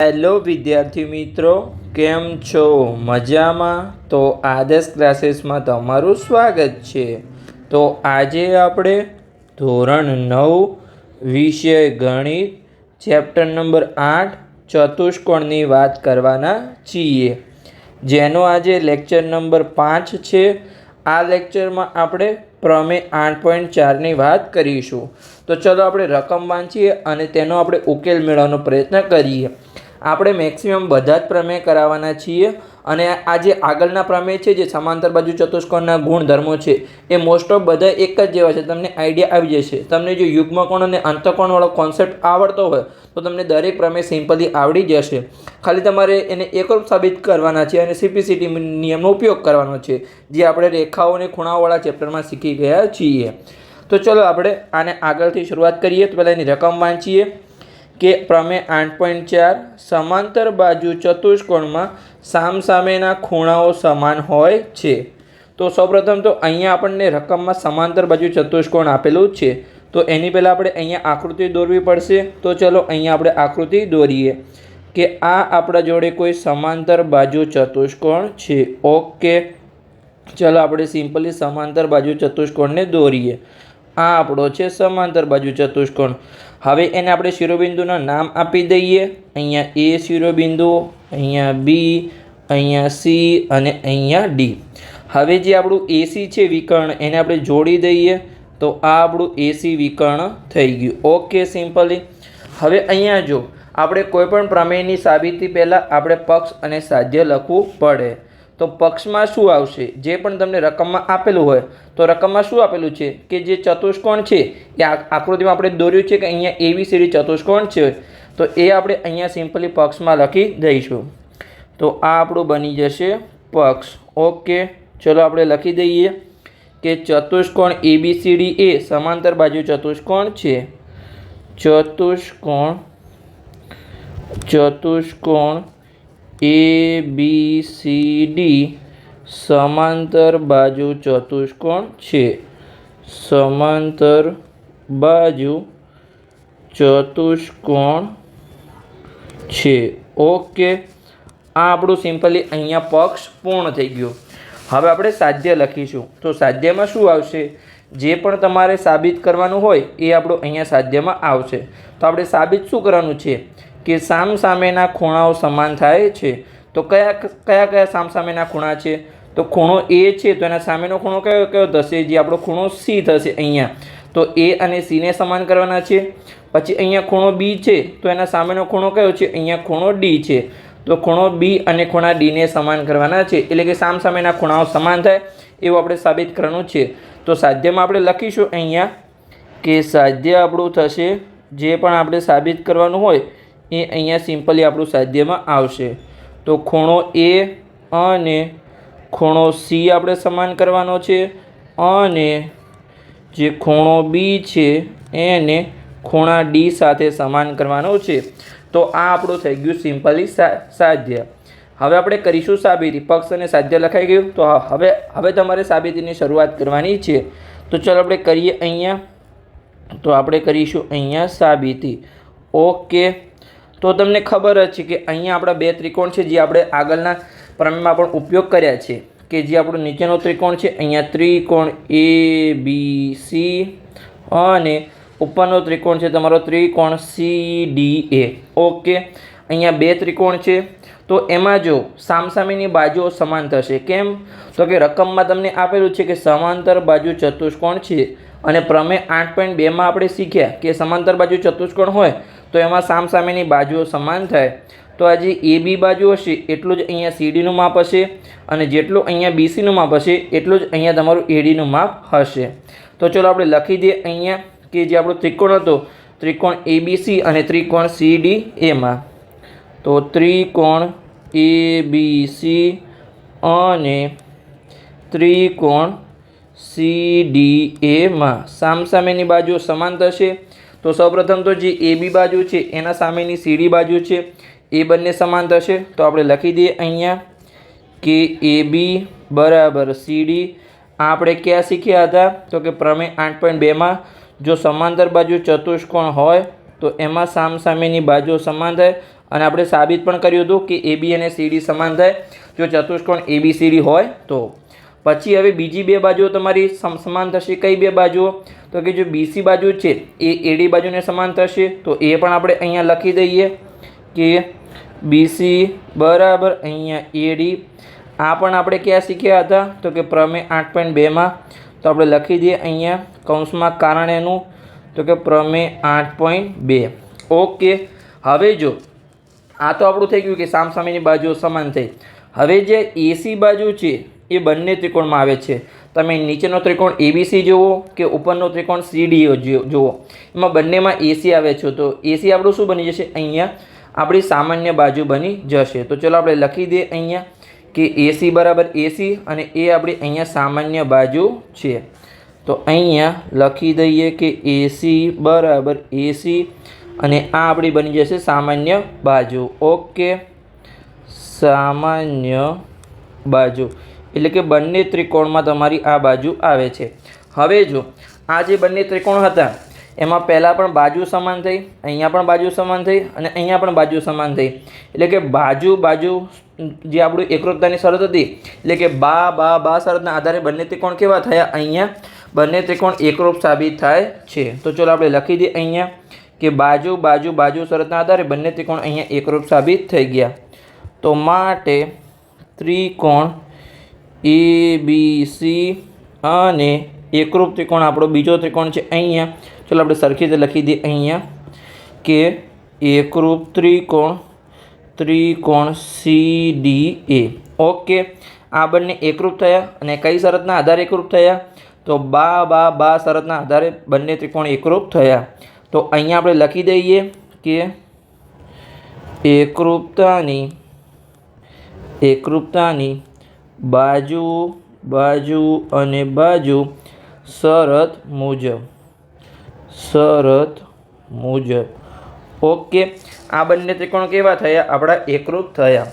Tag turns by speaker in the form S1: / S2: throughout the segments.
S1: Hello વિદ્યાર્થી મિત્રો. કેમ છો? મજામાં? તો આદર્શ ક્લાસીસમાં તમારું સ્વાગત છે. તો આજે આપણે ધોરણ નવ, વિષય ગણિત, ચેપ્ટર નંબર આઠ, ચતુષ્કોણની વાત કરવાના છીએ. જેનો આજે લેક્ચર નંબર પાંચ છે. આ લેક્ચરમાં આપણે પ્રમેય આઠ પોઈન્ટ ચારની વાત કરીશું. તો ચલો આપણે રકમ વાંચીએ અને તેનો આપણે ઉકેલ મેળવવાનો પ્રયત્ન કરીએ. આપણે મેક્સિમમ બધા જ પ્રમેય કરાવવાના છીએ અને આ જે આગળના પ્રમેય છે, જે સમાંતર બાજુ ચતુષ્કોણના ગુણધર્મો છે, એ મોસ્ટ ઓફ બધા એક જ જેવા છે. તમને આઈડિયા આવી જશે. તમને જો યુગ્મકોણ અને અંતકોણવાળો કોન્સેપ્ટ આવડતો હોય, તો તમને દરેક પ્રમેય સિમ્પલી આવડી જશે. ખાલી તમારે એને એકરૂપ સાબિત કરવાના છે અને સીપીસીટી નિયમનો ઉપયોગ કરવાનો છે, જે આપણે રેખાઓ અને ખૂણાઓવાળા ચેપ્ટરમાં શીખી ગયા છીએ. તો ચલો આપણે આને આગળથી શરૂઆત કરીએ. તો પહેલાં એની રકમ વાંચીએ. કે પ્રમેય આઠ પોઈન્ટ ચાર સમાંતર બાજુ ચતુષ્કોણમાં સામસામેના ખૂણાઓ સમાન હોય છે. તો સૌપ્રથમ તો અહીંયા આપણને રકમમાં સમાંતર બાજુ ચતુષ્કોણ આપેલું છે. તો એની પહેલાં આપણે અહીંયા આકૃતિ દોરવી પડશે. તો ચલો અહીંયા આપણે આકૃતિ દોરીએ કે આ આપણા જોડે કોઈ સમાંતર બાજુ ચતુષ્કોણ છે. ઓકે. ચલો આપણે સિમ્પલી સમાંતર બાજુ ચતુષ્કોણને દોરીએ. આ આપણો છે સમાંતર બાજુ ચતુષ્કોણ. હવે એને આપણે શિરોબિંદુના નામ આપી દઈએ. અહીંયા એ શિરોબિંદુ, અહીંયા બી, અહીંયા સી અને અહીંયા ડી. હવે જે આપણું એસી છે વિકર્ણ, એને આપણે જોડી દઈએ. તો આ આપણું એસી વિકર્ણ થઈ ગયું. Okay, simply. હવે અહીંયા જો, આપણે કોઈપણ પ્રમેયની સાબિતી પહેલાં આપણે પક્ષ અને સાધ્ય લખવું પડે. તો પક્ષમાં શું આવશે? જે પણ તમને રકમમાં આપેલું હોય, તો રકમમાં શું આપેલું છે? કે જે ચતુષ્કોણ છે, એ આકૃતિમાં આપણે દોર્યું છે કે અહીંયા એબીસીડી ચતુષ્કોણ છે. તો એ આપણે અહીંયા સિમ્પલી પક્ષમાં લખી દઈશું. તો આ આપણું બની જશે પક્ષ. ઓકે ચલો આપણે લખી દઈએ કે ચતુષ્કોણ એબીસીડી એ સમાંતર બાજુ ચતુષ્કોણ છે. ચતુષ્કોણ ચતુષ્કોણ એ બી સી ડી સમાંતર બાજુ ચતુષ્કોણ છે. સમાંતર બાજુ ચતુષ્કોણ છે. ઓકે આ આપણું સિમ્પલી અહીંયા પક્ષ પૂર્ણ થઈ ગયું. હવે આપણે સાધ્ય લખીશું. તો સાધ્યમાં શું આવશે? જે પણ તમારે સાબિત કરવાનું હોય એ આપણું અહીંયા સાધ્યમાં આવશે. તો આપણે સાબિત શું કરવાનું છે? કે સામ સામેના ખૂણાઓ સમાન થાય છે? તો કયા કયા કયા સામ સામેના ખૂણા છે? તો ખૂણો એ છે, તો એના સામેનો ખૂણો કયો કયો થશે? જે આપણો ખૂણો સી થશે અહીંયા. તો એ અને સીને સમાન કરવાના છે. પછી અહીંયા ખૂણો બી છે, તો એના સામેનો ખૂણો કયો છે? અહીંયા ખૂણો ડી છે. તો ખૂણો બી અને ખૂણા ડીને સમાન કરવાના છે. એટલે કે સામ સામેના ખૂણાઓ સમાન થાય, એવું આપણે સાબિત કરવાનું છે. તો સાધ્યમાં આપણે લખીશું અહીંયા કે સાધ્ય આપણું થશે, જે પણ આપણે સાબિત કરવાનું હોય એ અહીંયા સિમ્પલી આપણું સાધ્યમાં આવશે. તો ખૂણો એ અને ખૂણો સી આપણે સમાન કરવાનો છે. અને જે ખૂણો બી છે એને ખૂણા ડી સાથે સમાન કરવાનો છે. તો આ આપણું થઈ ગયું સિમ્પલી સાધ્ય. હવે આપણે કરીશું સાબિતી. પક્ષ અને સાધ્ય લખાઈ ગયું. તો હવે હવે તમારે સાબિતીની શરૂઆત કરવાની છે. તો ચાલો આપણે કરીએ અહીંયા. તો આપણે કરીશું અહીંયા સાબિતી. ઓકે. તો તમને ખબર જ છે કે અહીંયા આપણા બે ત્રિકોણ છે જે આપણે આગળના પ્રમેયમાં પણ ઉપયોગ કર્યા છે. કે જે આપણો નીચેનો ત્રિકોણ છે, અહીંયા ત્રિકોણ એ, બી, સી અને ઉપરનો ત્રિકોણ છે તમારો ત્રિકોણ સી, ડી, એ. ઓકે અહીંયા બે ત્રિકોણ છે. તો એમાં જો સામસામેની બાજુઓ સમાન થશે કેમ? તો કે રકમમાં તમને આપેલું છે કે સમાંતર બાજુ ચતુષ્કોણ છે અને પ્રમેય આઠ પોઈન્ટ બેમાં આપણે શીખ્યા કે સમાંતર બાજુ ચતુષ્કોણ હોય તો એમાં સામસામેની બાજુઓ સમાન થાય. તો આ જે એ બી બાજુ હશે એટલું જ અહીંયા સીડીનું માપ હશે અને જેટલું અહીંયા બીસીનું માપ હશે, એટલું જ અહીંયા તમારું એડીનું માપ હશે. તો ચલો આપણે લખી દઈએ અહીંયા કે જે આપણો ત્રિકોણ હતો, ત્રિકોણ એબીસી અને ત્રિકોણ સીડી એમાં. તો ત્રિકોણ એ બી સી અને ત્રિકોણ સી ડી એમાં સામસામેની બાજુ સમાન થશે. તો સૌપ્રથમ તો જે એ બી બાજુ છે, એના સામેની સીડી બાજુ છે, એ બંને સમાન થશે. તો આપણે લખી દઈએ અહીંયા કે એ બી બરાબર સીડી. આપણે ક્યાં શીખ્યા હતા? તો કે પ્રમેય આઠ પોઈન્ટ બેમાં જો સમાંતર બાજુ ચતુષ્કોણ હોય, તો એમાં સામસામેની બાજુ સમાન થાય. અને આપણે સાબિત પણ કર્યું હતું કે એ બી અને સીડી સમાન થાય. જો ચતુષ્કોણ એ બી સીડી હોય, તો પછી હવે બીજી બે બાજુઓ તમારી સમ, સમાન થશે. કઈ બે બાજુઓ? તો કે જો બીસી બાજુ છે, એ એડી બાજુને સમાન થશે. તો એ પણ આપણે અહીંયા લખી દઈએ કે બીસી બરાબર અહીંયા એડી આ પણ આપણે ક્યાં શીખ્યા હતા? તો કે પ્રમેય આઠ પોઈન્ટ બેમાં તો આપણે લખી દઈએ અહીંયા કૌંસમાં કારણ એનું. તો કે પ્રમેય આઠ પોઈન્ટ બે. ઓકે. હવે જો, આ તો આપણું થઈ ગયું કે સામસામેની બાજુઓ સમાન થઈ. હવે જે એસી બાજુ છે એ બંને ત્રિકોણમાં આવે છે. તમે નીચેનો ત્રિકોણ એબીસી જુઓ કે ઉપરનો ત્રિકોણ સીડી જુઓ. એમાં બંનેમાં એસી આવે છે. તો એસી આપણું શું બની જશે? અહીંયા આપણી સામાન્ય બાજુ બની જશે. તો ચલો આપણે લખી દઈએ અહીંયા કે એસી બરાબર એસી અને એ આપણી અહીંયા સામાન્ય બાજુ છે. તો અહીંયા લખી દઈએ કે એસી બરાબર એસી અને આ આપણી બની જશે સામાન્ય બાજુ. ઓકે. સામાન્ય બાજુ. એટલે કે બંને ત્રિકોણમાં તમારી આ બાજુ આવે છે. હવે જો, આ જે બંને ત્રિકોણ હતા, એમાં પહેલાં પણ બાજુ સમાન થઈ, અહીંયા પણ બાજુ સમાન થઈ અને અહીંયા પણ બાજુ સમાન થઈ. એટલે કે બાજુ બાજુ જે આપણું એકરૂપતાની શરત હતી, એટલે કે બા બા બા શરતના આધારે બંને ત્રિકોણ કેવા થયા? અહીંયા બંને ત્રિકોણ એકરૂપ સાબિત થાય છે. તો ચલો આપણે લખી દઈએ અહીંયા કે બાજુ બાજુ બાજુ શરતના આધારે બંને ત્રિકોણ અહીંયા એકરૂપ સાબિત થઈ ગયા. તો માટે ત્રિકોણ એ બી સી અને એકરૂપ ત્રિકોણ આપણો બીજો ત્રિકોણ છે અહીંયા. ચલો આપણે સરખી રીતે લખી દઈએ અહીંયા કે એકરૂપ ત્રિકોણ ત્રિકોણ સી ડી એ ઓકે આ બંને એકરૂપ થયા અને કઈ શરતના આધારે એકરૂપ થયા? તો બા બા બા શરતના આધારે બંને ત્રિકોણ એકરૂપ થયા. તો અહીંયા આપણે લખી દઈએ કે એકરૂપતાની એકરૂપતાની બાજુ બાજુ અને બાજુ શરત મુજબ. શરત મુજબ. ઓકે, આ બંને ત્રિકોણ કેવા થયા? આપણા એકરૂપ થયા.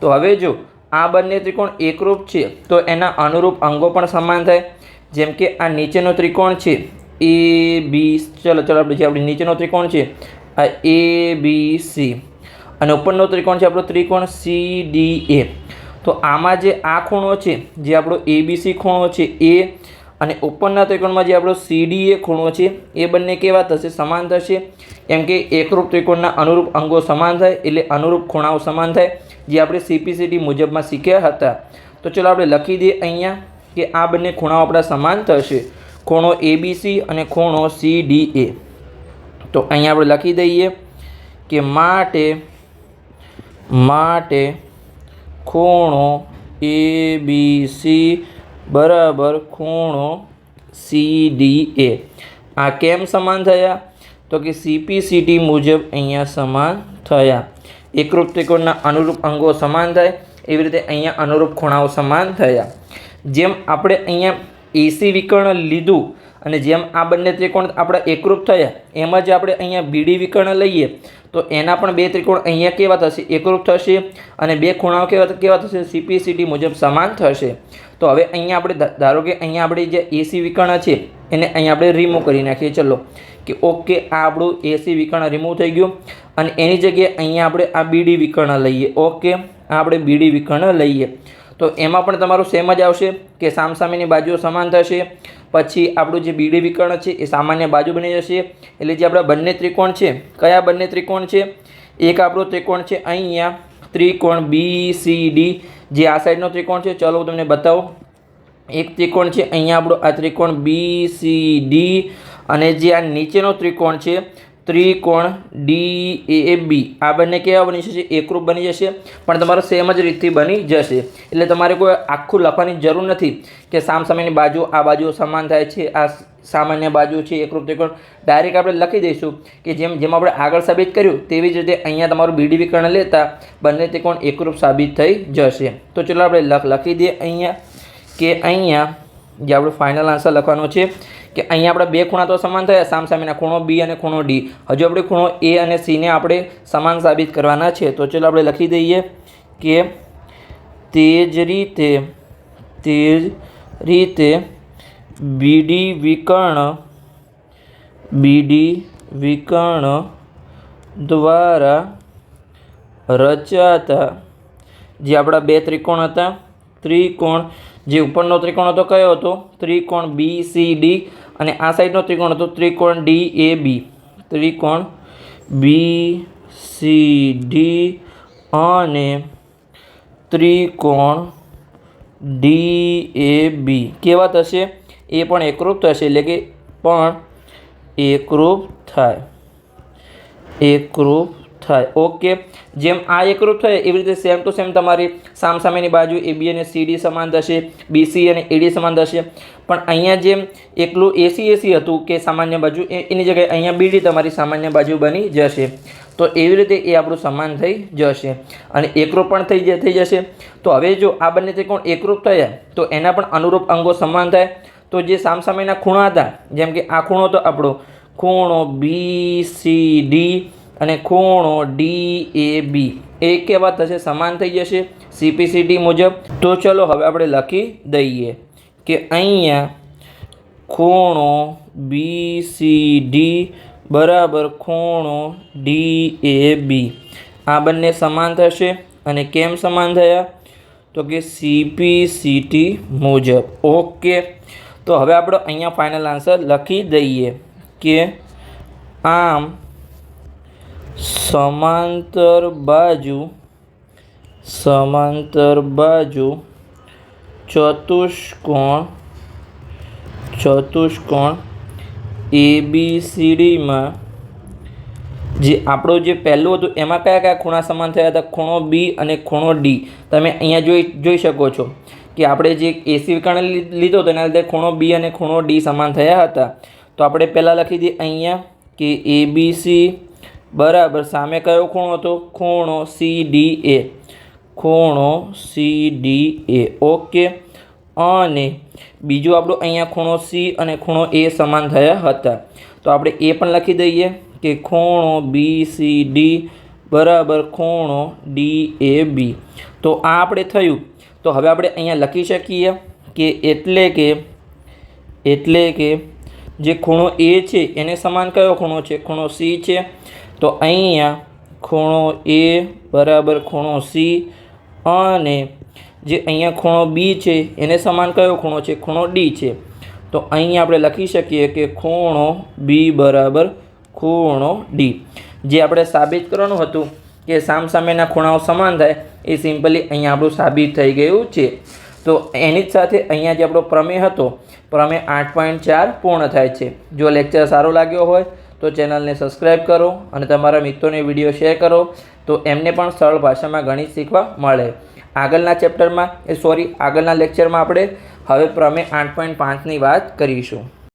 S1: તો હવે જો, આ બંને ત્રિકોણ એકરૂપ છે, તો એના અનુરૂપ અંગો પણ સમાન થાય. જેમ કે આ નીચેનો ત્રિકોણ છે, એ, બી, ચલો ચલો, આપણે જે આપણે નીચેનો ત્રિકોણ છે, આ એ, બી, સી. અને ઉપરનો ત્રિકોણ છે આપણો ત્રિકોણ સી, ડી, એ. તો આમાં જે આ ખૂણો છે, જે આપણો એબીસી ખૂણો છે, એ અને ઉપરના ત્રિકોણમાં જે આપણો સીડીએ એ ખૂણો છે, એ બંને કેવા થશે? સમાન થશે. કેમ કે એકરૂપ ત્રિકોણના અનુરૂપ અંગો સમાન થાય એટલે અનુરૂપ ખૂણાઓ સમાન થાય, જે આપણે સીપીસીટી મુજબમાં શીખ્યા હતા. તો ચલો આપણે લખી દઈએ અહીંયા કે આ બંને ખૂણાઓ આપણા સમાન થશે. ખૂણો એબીસી અને ખૂણો સી ડી એ તો અહીંયા આપણે લખી દઈએ કે માટે માટે ખૂણો એ બી સી બરાબર ખૂણો સી ડી એ આ કેમ સમાન થયા? તો કે સીપીસીટી મુજબ અહીંયા સમાન થયા. એકરૂપ ત્રિકોણના અનુરૂપ અંગો સમાન થાય, એવી રીતે અહીંયા અનુરૂપ ખૂણાઓ સમાન થયા. જેમ આપણે અહીંયા એસી વિકર્ણ લીધું અને જેમ આ બંને ત્રિકોણ આપણા એકરૂપ થયા, એમ જ આપણે અહીંયા બીડી વિકર્ણ લઈએ, તો એના પણ બે ત્રિકોણ અહીંયા કેવા થશે? એકરૂપ થશે અને બે ખૂણાઓ કેવા કેવા થશે? સીપીસીટી મુજબ સમાન થશે. તો હવે અહીંયા આપણે ધારો કે અહીંયા આપણી જે એસી વિકર્ણ છે, એને અહીંયા આપણે રિમૂવ કરી નાખીએ. ચલો, કે ઓકે આ આપણું એસી વિકર્ણ રિમૂવ થઈ ગયું અને એની જગ્યાએ અહીંયા આપણે આ બીડી વિકર્ણ લઈએ. ઓકે આ આપણે બીડી વિકર્ણ લઈએ. તો એમાં પણ તમારું સેમ જ આવશે કે સામસામેની બાજુઓ સમાન થશે. પછી આપણું જે બીડી વિકર્ણ છે એ સામાન્ય બાજુ બની જશે. એટલે જે આપણા બંને ત્રિકોણ છે, કયા બંને ત્રિકોણ છે? એક આપણો ત્રિકોણ છે અહીંયા, ત્રિકોણ બી સી ડી જે આ સાઈડનો ત્રિકોણ છે. ચલો હું તમને બતાવું. એક ત્રિકોણ છે, અહીંયા આપણો આ ત્રિકોણ બી સી ડી અને જે આ નીચેનો ત્રિકોણ છે ત્રિકોણ ડી એ બી આ બંને કેવા બની જશે? એકરૂપ બની જશે, પણ તમારો સેમ જ રીતથી બની જશે. એટલે તમારે કોઈ આખું લખવાની જરૂર નથી કે સામસામેની બાજુ, આ બાજુ સમાન થાય છે, આ સામાન્ય બાજુ છે, એકરૂપ ત્રિકોણ. ડાયરેક્ટ આપણે લખી દઈશું કે જેમ જેમ આપણે આગળ સાબિત કર્યું, તેવી જ રીતે અહીંયા તમારું બીડી વિકર્ણ લેતા બંને ત્રિકોણ એકરૂપ સાબિત થઈ જશે. તો ચલો આપણે લખ લખી દઈએ અહીંયા કે અહીંયા જે આપણું ફાઇનલ આન્સર લખવાનો છે. કે અહીંયા આપણે બે ખૂણા તો સમાન થયા સામસામેના ખૂણો બી અને ખૂણો ડી. હજુ આપણે ખૂણો એ અને સીને આપણે સમાન સાબિત કરવાના છે. તો ચલો આપણે લખી દઈએ કે તે જ રીતે, તે જ રીતે બીડી વિકર્ણ બીડી વિકર્ણ દ્વારા રચાતા જે આપણા બે ત્રિકોણ હતા, ત્રિકોણ, જે ઉપરનો ત્રિકોણ હતો કયો હતો? ત્રિકોણ બી, સી, ડી. અને આ સાઈડનો ત્રિકોણ હતો ત્રિકોણ ડી એ બી ત્રિકોણ બી સી ડી અને ત્રિકોણ ડી એ બી કેવા થશે? એ પણ એકરૂપ થશે એટલે કે પણ એકરૂપ થાય. એકરૂપ થાય. ઓકે. જેમ આ એકરૂપ થાય, એવી રીતે સેમ ટુ સેમ તમારી સામસામેની બાજુ એ બી અને સીડી સમાન થશે. બીસી અને એડી સમાન થશે. પણ અહીંયા જેમ એકલું એસી એસી હતું કે સામાન્ય બાજુ એની જગ્યાએ અહીંયા બીડી તમારી સામાન્ય બાજુ બની જશે. તો એવી રીતે એ આપણું સમાન થઈ જશે. અને એકરૂપ પણ થઈ થઈ જશે. તો હવે જો આ બંને ત્રિકોણ એકરૂપ થયા, તો એના પણ અનુરૂપ અંગો સમાન થાય. તો જે સામસામેના ખૂણા હતા, જેમ કે આ ખૂણો તો આપણો, ખૂણો બી સી ડી અને ખૂણો ડી એ બી એ કેવા થશે સમાન થઈ જશે સીપીસીટી મુજબ. તો ચલો હવે આપણે લખી દઈએ કે અહીંયા ખૂણો બી સી ડી બરાબર ખૂણો ડી એ બી આ બંને સમાન થશે અને કેમ સમાન થયા? તો કે સીપી સીટી મુજબ. ઓકે. તો હવે આપણે અહીંયા ફાઇનલ આન્સર લખી દઈએ કે આમ સમાંતર બાજુ સમાંતર બાજુ, ચતુષ્કોણ ચતુષ્કોણ એ બી સીડીમાં જે આપણું જે પહેલું હતું, એમાં કયા કયા ખૂણા સમાન થયા હતા? ખૂણો બી અને ખૂણો ડી તમે અહીંયા જોઈ જોઈ શકો છો કે આપણે જે એસી વિકર્ણ લીધો તેના લીધે ખૂણો બી અને ખૂણો ડી સમાન થયા હતા. તો આપણે પહેલાં લખી દઈએ અહીંયા કે એ બી સી બરાબર, સામે કયો ખૂણો હતો? ખૂણો સી ડી એ ખૂણો સી ડી એ ઓકે અને બીજું આપણું અહીંયા ખૂણો સી અને ખૂણો એ સમાન થયા હતા. તો આપણે એ પણ લખી દઈએ કે ખૂણો બી સી ડી બરાબર ખૂણો ડી એ બી તો આ આપણે થયું. તો હવે આપણે અહીંયા લખી શકીએ કે એટલે કે એટલે કે જે ખૂણો એ છે, એને સમાન કયો ખૂણો છે? ખૂણો સી છે. તો અહીંયા ખૂણો એ બરાબર ખૂણો સી અને જે અહીંયા ખૂણો બી છે, એને સમાન કયો ખૂણો છે? ખૂણો ડી છે. તો અહીં આપણે લખી શકીએ કે ખૂણો બી બરાબર ખૂણો ડી. જે આપણે સાબિત કરવાનું હતું કે સામસામેના ખૂણાઓ સમાન થાય, એ સિમ્પલી અહીંયા આપણું સાબિત થઈ ગયું છે. તો એની જ સાથે અહીંયા જે આપણો પ્રમેય હતો, પ્રમેય આઠ પોઈન્ટ ચાર પૂર્ણ થાય છે. જો લેક્ચર સારો લાગ્યો હોય તો ચેનલને સબસ્ક્રાઈબ કરો અને તમારા મિત્રોને વીડિયો શેર કરો તો એમને પણ સરળ ભાષામાં ગણિત શીખવા મળે. આગળના ચેપ્ટરમાં, એ સોરી, આગળના લેક્ચરમાં આપણે હવે પ્રમેય આઠ પોઈન્ટ પાંચની વાત કરીશું.